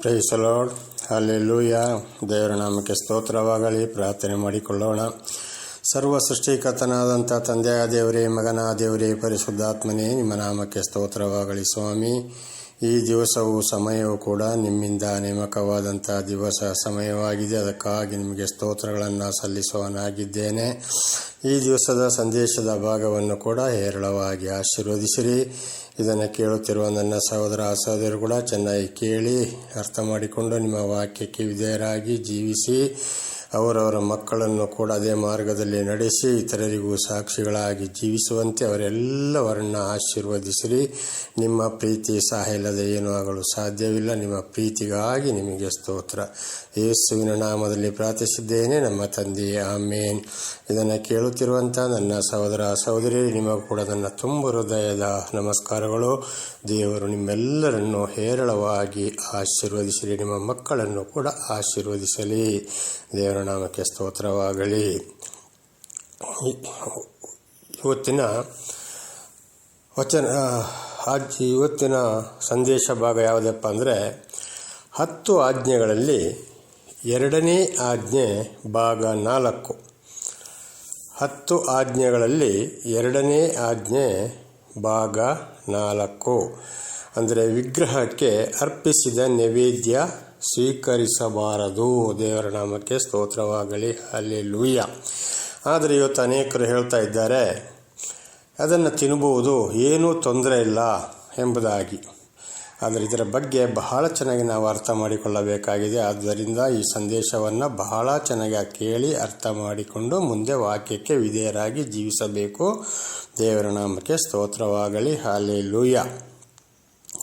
ಪ್ರೈಸಲೋಡ್ alleluia ದೇವರ ನಾಮಕ್ಕೆ ಸ್ತೋತ್ರವಾಗಲಿ. ಪ್ರಾರ್ಥನೆ ಮಾಡಿಕೊಳ್ಳೋಣ. ಸರ್ವ ಸೃಷ್ಟಿಕರ್ತನಾದಂಥ ತಂದೆಯ ದೇವರೇ, ಮಗನ ದೇವರೇ, ಪರಿಶುದ್ಧಾತ್ಮನೇ, ನಿಮ್ಮ ನಾಮಕ್ಕೆ ಸ್ತೋತ್ರವಾಗಲಿ ಸ್ವಾಮಿ. ಈ ದಿವಸವು ಸಮಯವು ಕೂಡ ನಿಮ್ಮಿಂದ ನೇಮಕವಾದಂಥ ದಿವಸ ಸಮಯವಾಗಿದೆ. ಅದಕ್ಕಾಗಿ ನಿಮಗೆ ಸ್ತೋತ್ರಗಳನ್ನು ಸಲ್ಲಿಸುವನಾಗಿದ್ದೇನೆ ಈ ದಿವಸದ ಸಂದೇಶದ ಭಾಗವನ್ನು ಕೂಡ ಹೇರಳವಾಗಿ ಆಶೀರ್ವದಿಸಿರಿ. ಇದನ್ನು ಕೇಳುತ್ತಿರುವ ನನ್ನ ಸಹೋದರ ಸಹೋದರರು ಕೂಡ ಚೆನ್ನಾಗಿ ಕೇಳಿ ಅರ್ಥ ಮಾಡಿಕೊಂಡು ನಿಮ್ಮ ವಾಕ್ಯಕ್ಕೆ ವಿಧೇಯರಾಗಿ ಜೀವಿಸಿ ಅವರವರ ಮಕ್ಕಳನ್ನು ಕೂಡ ಅದೇ ಮಾರ್ಗದಲ್ಲಿ ನಡೆಸಿ ಇತರರಿಗೂ ಸಾಕ್ಷಿಗಳಾಗಿ ಜೀವಿಸುವಂತೆ ಅವರೆಲ್ಲವರನ್ನ ಆಶೀರ್ವದಿಸಿರಿ. ನಿಮ್ಮ ಪ್ರೀತಿ ಸಹ ಇಲ್ಲದೆ ಏನೂ ಆಗಲು ಸಾಧ್ಯವಿಲ್ಲ. ನಿಮ್ಮ ಪ್ರೀತಿಗಾಗಿ ನಿಮಗೆ ಸ್ತೋತ್ರ. ಯೇಸುವಿನ ನಾಮದಲ್ಲಿ ಪ್ರಾರ್ಥಿಸಿದ್ದೇನೆ. ನಮ್ಮ ತಂದೆಯೇ ಆಮೇನ್. ಇದನ್ನು ಕೇಳುತ್ತಿರುವಂಥ ನನ್ನ ಸಹೋದರ ಸಹೋದರಿ ನಿಮಗೂ ಕೂಡ ನನ್ನ ತುಂಬ ಹೃದಯದ ನಮಸ್ಕಾರಗಳು. ದೇವರು ನಿಮ್ಮೆಲ್ಲರನ್ನು ಹೇರಳವಾಗಿ ಆಶೀರ್ವದಿಸಲಿ ನಿಮ್ಮ ಮಕ್ಕಳನ್ನು ಕೂಡ ಆಶೀರ್ವದಿಸಲಿ. ದೇವರ ನಾಮಕ್ಕೆ ಸ್ತೋತ್ರವಾಗಲಿ. ಇವತ್ತಿನ ವಚನ ಆಜ್ಞೆ ಇವತ್ತಿನ ಸಂದೇಶ ಭಾಗ ಯಾವುದಪ್ಪ ಅಂದರೆ, ಹತ್ತು ಆಜ್ಞೆಗಳಲ್ಲಿ ಎರಡನೇ ಆಜ್ಞೆ ಭಾಗ ನಾಲ್ಕು. ಹತ್ತು ಆಜ್ಞೆಗಳಲ್ಲಿ ಎರಡನೇ ಆಜ್ಞೆ ಭಾಗ ನಾಲ್ಕು. ಅಂದರೆ ವಿಗ್ರಹಕ್ಕೆ ಅರ್ಪಿಸಿದ ನೈವೇದ್ಯ ಸ್ವೀಕರಿಸಬಾರದು. ದೇವರ ನಾಮಕ್ಕೆ ಸ್ತೋತ್ರವಾಗಲಿ. ಅಲ್ಲಿ ಲೂಯ್ಯ ಆದರೆ ಇವತ್ತು ಅನೇಕರು ಹೇಳ್ತಾ ಇದ್ದಾರೆ, ಅದನ್ನು ತಿನ್ನುವುದು ಏನೂ ತೊಂದರೆ ಇಲ್ಲ ಎಂಬುದಾಗಿ. ಆದರೆ ಇದರ ಬಗ್ಗೆ ಬಹಳ ಚೆನ್ನಾಗಿ ನಾವು ಅರ್ಥ ಮಾಡಿಕೊಳ್ಳಬೇಕಾಗಿದೆ. ಆದ್ದರಿಂದ ಈ ಸಂದೇಶವನ್ನು ಬಹಳ ಚೆನ್ನಾಗಿ ಕೇಳಿ ಅರ್ಥ ಮಾಡಿಕೊಂಡು ಮುಂದೆ ವಾಕ್ಯಕ್ಕೆ ವಿಧೇಯರಾಗಿ ಜೀವಿಸಬೇಕು. ದೇವರ ನಾಮಕ್ಕೆ ಸ್ತೋತ್ರವಾಗಲಿ. ಹಾಲೆ ಲೂಯ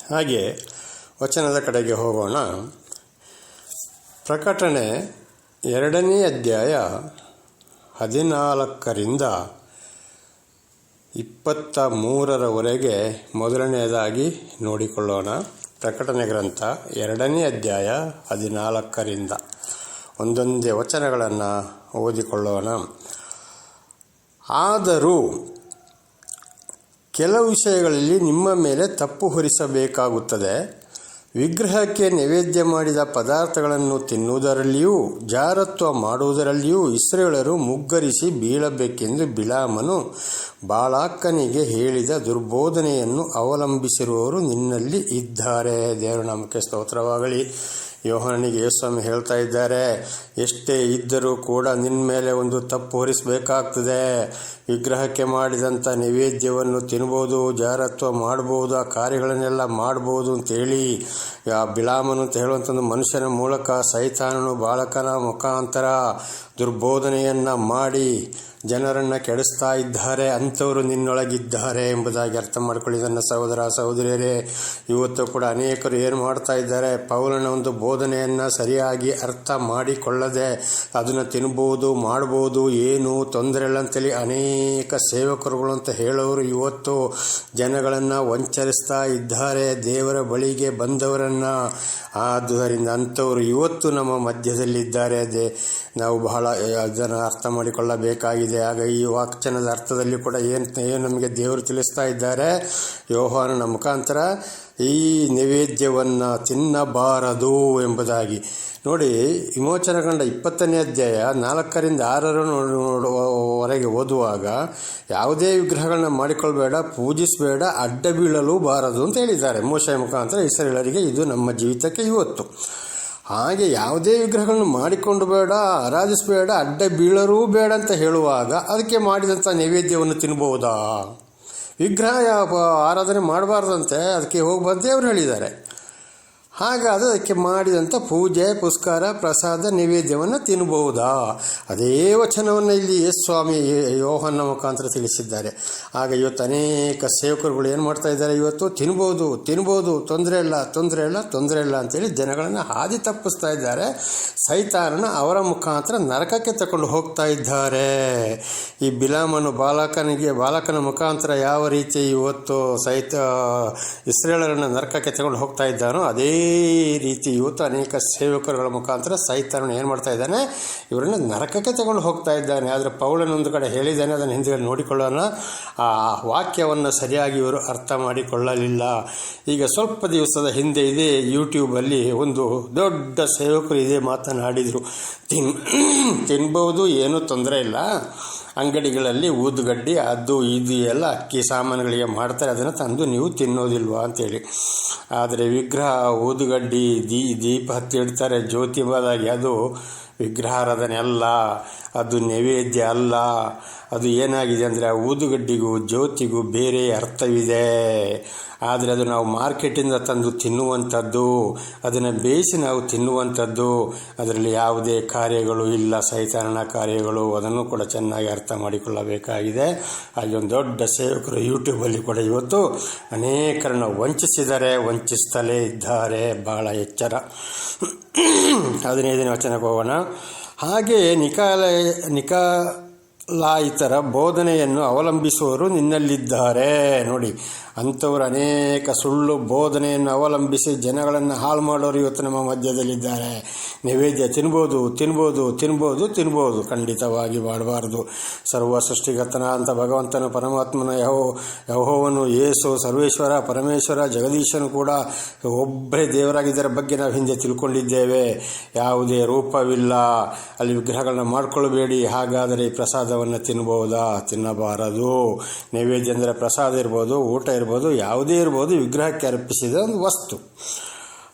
ಹಾಗೆ ವಚನದ ಕಡೆಗೆ ಹೋಗೋಣ. ಪ್ರಕಟಣೆ ಎರಡನೇ ಅಧ್ಯಾಯ ಹದಿನಾಲ್ಕರಿಂದ ಇಪ್ಪತ್ತ ಮೂರರವರೆಗೆ ಮೊದಲನೆಯದಾಗಿ ನೋಡಿಕೊಳ್ಳೋಣ. ಪ್ರಕಟಣೆ ಗ್ರಂಥ ಎರಡನೇ ಅಧ್ಯಾಯ ಹದಿನಾಲ್ಕರಿಂದ. ಒಂದೊಂದೇ ವಚನಗಳನ್ನು ಓದಿಕೊಳ್ಳೋಣ. ಆದರೂ ಕೆಲವು ವಿಷಯಗಳಲ್ಲಿ ನಿಮ್ಮ ಮೇಲೆ ತಪ್ಪು ಹೊರಿಸಬೇಕಾಗುತ್ತದೆ. ವಿಗ್ರಹಕ್ಕೆ ನೈವೇದ್ಯ ಮಾಡಿದ ಪದಾರ್ಥಗಳನ್ನು ತಿನ್ನುವುದರಲ್ಲಿಯೂ, ಜಾರತ್ವ ಮಾಡುವುದರಲ್ಲಿಯೂ ಇಸ್ರೇಳರು ಮುಗ್ಗರಿಸಿ ಬೀಳಬೇಕೆಂದು ಬಿಳಾಮನು ಬಾಳಾಕ್ಕನಿಗೆ ಹೇಳಿದ ದುರ್ಬೋಧನೆಯನ್ನು ಅವಲಂಬಿಸಿರುವವರು ನಿನ್ನಲ್ಲಿ ಇದ್ದಾರೆ. ದೇವರ ನಾಮಕ್ಕೆ ಸ್ತೋತ್ರವಾಗಲಿ. ಯೋಹನಿಗೆ ಯೇಸ್ವಾಮಿ ಹೇಳ್ತಾ ಇದ್ದಾರೆ, ಎಷ್ಟೇ ಇದ್ದರೂ ಕೂಡ ನಿನ್ನ ಮೇಲೆ ಒಂದು ತಪ್ಪು ಹೊರಿಸಬೇಕಾಗ್ತದೆ. ವಿಗ್ರಹಕ್ಕೆ ಮಾಡಿದಂಥ ನೈವೇದ್ಯವನ್ನು ತಿನ್ಬೋದು, ಜಾರತ್ವ ಮಾಡ್ಬೋದು, ಆ ಕಾರ್ಯಗಳನ್ನೆಲ್ಲ ಮಾಡ್ಬೋದು ಅಂತೇಳಿ ಆ ಬಿಳಾಮನು ಅಂತ ಹೇಳುವಂಥ ಮನುಷ್ಯನ ಮೂಲಕ, ಸೈತಾನನು ಬಾಲಕನ ಮುಖಾಂತರ ದುರ್ಬೋಧನೆಯನ್ನು ಮಾಡಿ ಜನರನ್ನು ಕೆಡಿಸ್ತಾ ಇದ್ದಾರೆ, ಅಂಥವರು ನಿನ್ನೊಳಗಿದ್ದಾರೆ ಎಂಬುದಾಗಿ ಅರ್ಥ ಮಾಡಿಕೊಳ್ಳಿ. ನನ್ನ ಸಹೋದರ, ಸಹೋದರಿಯರೇ, ಇವತ್ತು ಕೂಡ ಅನೇಕರು ಏನು ಮಾಡ್ತಾ ಇದ್ದಾರೆ? ಪೌಲನ ಒಂದು ಬೋಧನೆಯನ್ನು ಸರಿಯಾಗಿ ಅರ್ಥ ಮಾಡಿಕೊಳ್ಳದೆ ಅದನ್ನು ತಿನ್ಬೋದು, ಮಾಡ್ಬೋದು, ಏನು ತೊಂದರೆ ಇಲ್ಲ ಅಂತೇಳಿ ಅನೇಕ ಸೇವಕರುಗಳು ಅಂತ ಹೇಳೋರು ಇವತ್ತು ಜನಗಳನ್ನು ವಂಚರಿಸ್ತಾ ಇದ್ದಾರೆ, ದೇವರ ಬಳಿಗೆ ಬಂದವರನ್ನು. ಆದ್ದರಿಂದ ಅಂಥವರು ಇವತ್ತು ನಮ್ಮ ಮಧ್ಯದಲ್ಲಿದ್ದಾರೆ. ಅದೇ ನಾವು ಬಹಳ, ಅದನ್ನು ಅರ್ಥ ಮಾಡಿಕೊಳ್ಳಬೇಕಾಗಿದೆ. ಆಗ ಈ ವಾಕ್ಚನದ ಅರ್ಥದಲ್ಲಿ ಕೂಡ ಏನು ಏನು ನಮಗೆ ದೇವರು ತಿಳಿಸ್ತಾ ಇದ್ದಾರೆ? ಯೋಹಾನನ ಮುಖಾಂತರ, ಈ ನೈವೇದ್ಯವನ್ನು ತಿನ್ನಬಾರದು ಎಂಬುದಾಗಿ. ನೋಡಿ ವಿಮೋಚನಗೊಂಡ ಇಪ್ಪತ್ತನೇ ಅಧ್ಯಾಯ ನಾಲ್ಕರಿಂದ ಆರರ ವರೆಗೆ ಓದುವಾಗ, ಯಾವುದೇ ವಿಗ್ರಹಗಳನ್ನ ಮಾಡಿಕೊಳ್ಬೇಡ, ಪೂಜಿಸಬೇಡ ಅಡ್ಡ ಬೀಳಲು ಬಾರದು ಅಂತ ಹೇಳಿದ್ದಾರೆ. ಮೋಶ ಮುಖಾಂತರ ಇಸ್ರೇಲರಿಗೆ ಇದು ನಮ್ಮ ಜೀವಿತಕ್ಕೆ ಇವತ್ತು. ಹಾಗೆ ಯಾವುದೇ ವಿಗ್ರಹಗಳನ್ನು ಮಾಡಿಕೊಂಡು ಬೇಡ, ಆರಾಧಿಸಬೇಡ, ಅಡ್ಡ ಬೀಳರೂ ಬೇಡ ಅಂತ ಹೇಳುವಾಗ ಅದಕ್ಕೆ ಮಾಡಿದಂಥ ನೈವೇದ್ಯವನ್ನು ತಿನ್ಬೋದಾ? ವಿಗ್ರಹ ಆರಾಧನೆ ಮಾಡಬಾರ್ದಂತೆ ಅದಕ್ಕೆ ಹೋಗಿ ಅವ್ರು ಹೇಳಿದ್ದಾರೆ. ಹಾಗಾದರೆ ಅದಕ್ಕೆ ಮಾಡಿದಂಥ ಪೂಜೆ, ಪುಸ್ಕಾರ, ಪ್ರಸಾದ, ನೈವೇದ್ಯವನ್ನು ತಿನ್ನಬಹುದಾ? ಅದೇ ವಚನವನ್ನು ಇಲ್ಲಿ ಸ್ವಾಮಿ ಯೋಹನ್ನ ಮುಖಾಂತರ ತಿಳಿಸಿದ್ದಾರೆ. ಆಗ ಇವತ್ತು ಅನೇಕ ಸೇವಕರುಗಳು ಏನು ಮಾಡ್ತಾ ಇದ್ದಾರೆ ಇವತ್ತು? ತಿನ್ಬೋದು ತಿನ್ಬೋದು, ತೊಂದರೆ ಇಲ್ಲ ತೊಂದರೆ ಇಲ್ಲ ತೊಂದರೆ ಇಲ್ಲ ಅಂತೇಳಿ ಜನಗಳನ್ನು ಹಾದಿ ತಪ್ಪಿಸ್ತಾ ಇದ್ದಾರೆ. ಸೈತಾರನ ಅವರ ಮುಖಾಂತರ ನರಕಕ್ಕೆ ತಗೊಂಡು ಹೋಗ್ತಾ ಇದ್ದಾರೆ. ಈ ಬಿಲಾಮನು ಬಾಲಕನಿಗೆ, ಬಾಲಕನ ಮುಖಾಂತರ ಯಾವ ರೀತಿ ಇವತ್ತು ಸೈತ, ಇಸ್ರೇಲರನ್ನು ನರಕಕ್ಕೆ ತಗೊಂಡು ಹೋಗ್ತಾ ಇದ್ದಾನೋ, ಅದೇ ರೀತಿ ಇವತ್ತು ಅನೇಕ ಸೇವಕರುಗಳ ಮುಖಾಂತರ ಸೈತಾನನು ಏನು ಮಾಡ್ತಾ ಇದ್ದಾನೆ? ಇವರನ್ನು ನರಕಕ್ಕೆ ತಗೊಂಡು ಹೋಗ್ತಾ ಇದ್ದಾನೆ. ಆದರೆ ಪೌಳನೊಂದು ಕಡೆ ಹೇಳಿದ್ದಾನೆ, ಅದನ್ನು ಹಿಂದೆ ನೋಡಿಕೊಳ್ಳೋಣ. ಆ ವಾಕ್ಯವನ್ನು ಸರಿಯಾಗಿ ಇವರು ಅರ್ಥ ಮಾಡಿಕೊಳ್ಳಲಿಲ್ಲ. ಈಗ ಸ್ವಲ್ಪ ದಿವಸದ ಹಿಂದೆ ಇದೆ ಯೂಟ್ಯೂಬಲ್ಲಿ ಒಂದು ದೊಡ್ಡ ಸೇವಕರು ಇದೇ ಮಾತನಾಡಿದರು. ತಿನ್ ತಿನ್ಬೋದು, ಏನೂ ತೊಂದರೆ ಇಲ್ಲ. ಅಂಗಡಿಗಳಲ್ಲಿ ಊದುಗಡ್ಡಿ, ಅದು, ಇದು ಎಲ್ಲ ಅಕ್ಕಿ ಸಾಮಾನುಗಳಿಗೆ ಮಾಡ್ತಾರೆ. ಅದನ್ನು ತಂದು ನೀವು ತಿನ್ನೋದಿಲ್ವಾ ಅಂತೇಳಿ. ಆದರೆ ವಿಗ್ರಹ, ಊದುಗಡ್ಡಿ, ದೀ, ದೀಪ ಹತ್ತಿ ಇಡ್ತಾರೆ. ಜ್ಯೋತಿಬಾದಾಗಿ ಅದು ವಿಗ್ರಹಾರಾಧನೆ ಅಲ್ಲ, ಅದು ನೈವೇದ್ಯ ಅಲ್ಲ. ಅದು ಏನಾಗಿದೆ ಅಂದರೆ ಆ ಊದುಗಡ್ಡಿಗೂ ಜ್ಯೋತಿಗೂ ಬೇರೆ ಅರ್ಥವಿದೆ. ಆದರೆ ಅದು ನಾವು ಮಾರ್ಕೆಟಿಂದ ತಂದು ತಿನ್ನುವಂಥದ್ದು, ಅದನ್ನು ಬೇಯಿಸಿ ನಾವು ತಿನ್ನುವಂಥದ್ದು, ಅದರಲ್ಲಿ ಯಾವುದೇ ಕಾರ್ಯಗಳು ಇಲ್ಲ, ಸೈತಾನನ ಕಾರ್ಯಗಳು, ಅದನ್ನು ಕೂಡ ಚೆನ್ನಾಗಿ ಅರ್ಥ ಮಾಡಿಕೊಳ್ಳಬೇಕಾಗಿದೆ. ಹಾಗೆ ಒಂದು ದೊಡ್ಡ ಸೇವಕರು ಯೂಟ್ಯೂಬಲ್ಲಿ ಕೂಡ ಇವತ್ತು ಅನೇಕರನ್ನು ವಂಚಿಸಿದರೆ ವಂಚಿಸ್ತಲೇ ಇದ್ದಾರೆ. ಬಹಳ ಎಚ್ಚರ. ಹದಿನೈದನೇ ವಚನಕ್ಕೆ ಹೋಗೋಣ. ಹಾಗೆ ನಿಕಾಲ ನಿಕಾಲಾಯಿತರ ಬೋಧನೆಯನ್ನು ಅವಲಂಬಿಸುವವರು ನಿನ್ನಲ್ಲಿದ್ದಾರೆ. ನೋಡಿ, ಅಂಥವರು ಅನೇಕ ಸುಳ್ಳು ಬೋಧನೆಯನ್ನು ಅವಲಂಬಿಸಿ ಜನಗಳನ್ನು ಹಾಳು ಮಾಡೋರು ಇವತ್ತು ನಮ್ಮ ಮಧ್ಯದಲ್ಲಿದ್ದಾರೆ. ನೈವೇದ್ಯ ತಿನ್ಬೋದು ತಿನ್ಬೋದು ತಿನ್ಬೋದು ತಿನ್ಬೋದು. ಖಂಡಿತವಾಗಿ ಮಾಡಬಾರ್ದು. ಸರ್ವ ಸೃಷ್ಟಿಗತನ ಅಂತ ಭಗವಂತನ ಪರಮಾತ್ಮನ ಯಹೋ, ಯಹೋವನು ಯೇಸು, ಸರ್ವೇಶ್ವರ, ಪರಮೇಶ್ವರ, ಜಗದೀಶನು ಕೂಡ ಒಬ್ಬರೇ ದೇವರಾಗಿದ್ದರ ಬಗ್ಗೆ ನಾವು ಹಿಂದೆ ತಿಳ್ಕೊಂಡಿದ್ದೇವೆ. ಯಾವುದೇ ರೂಪವಿಲ್ಲ. ಅಲ್ಲಿ ವಿಗ್ರಹಗಳನ್ನ ಮಾಡ್ಕೊಳ್ಬೇಡಿ. ಹಾಗಾದರೆ ಈ ಪ್ರಸಾದವನ್ನು ತಿನ್ಬೋದಾ? ತಿನ್ನಬಾರದು. ನೈವೇದ್ಯ ಅಂದರೆ ಪ್ರಸಾದ ಇರ್ಬೋದು, ಊಟ ಇರ್ಬೋದು, ಯಾವುದೇ ಇರ್ಬೋದು, ವಿಗ್ರಹಕ್ಕೆ ಅರ್ಪಿಸಿದ ಒಂದು ವಸ್ತು.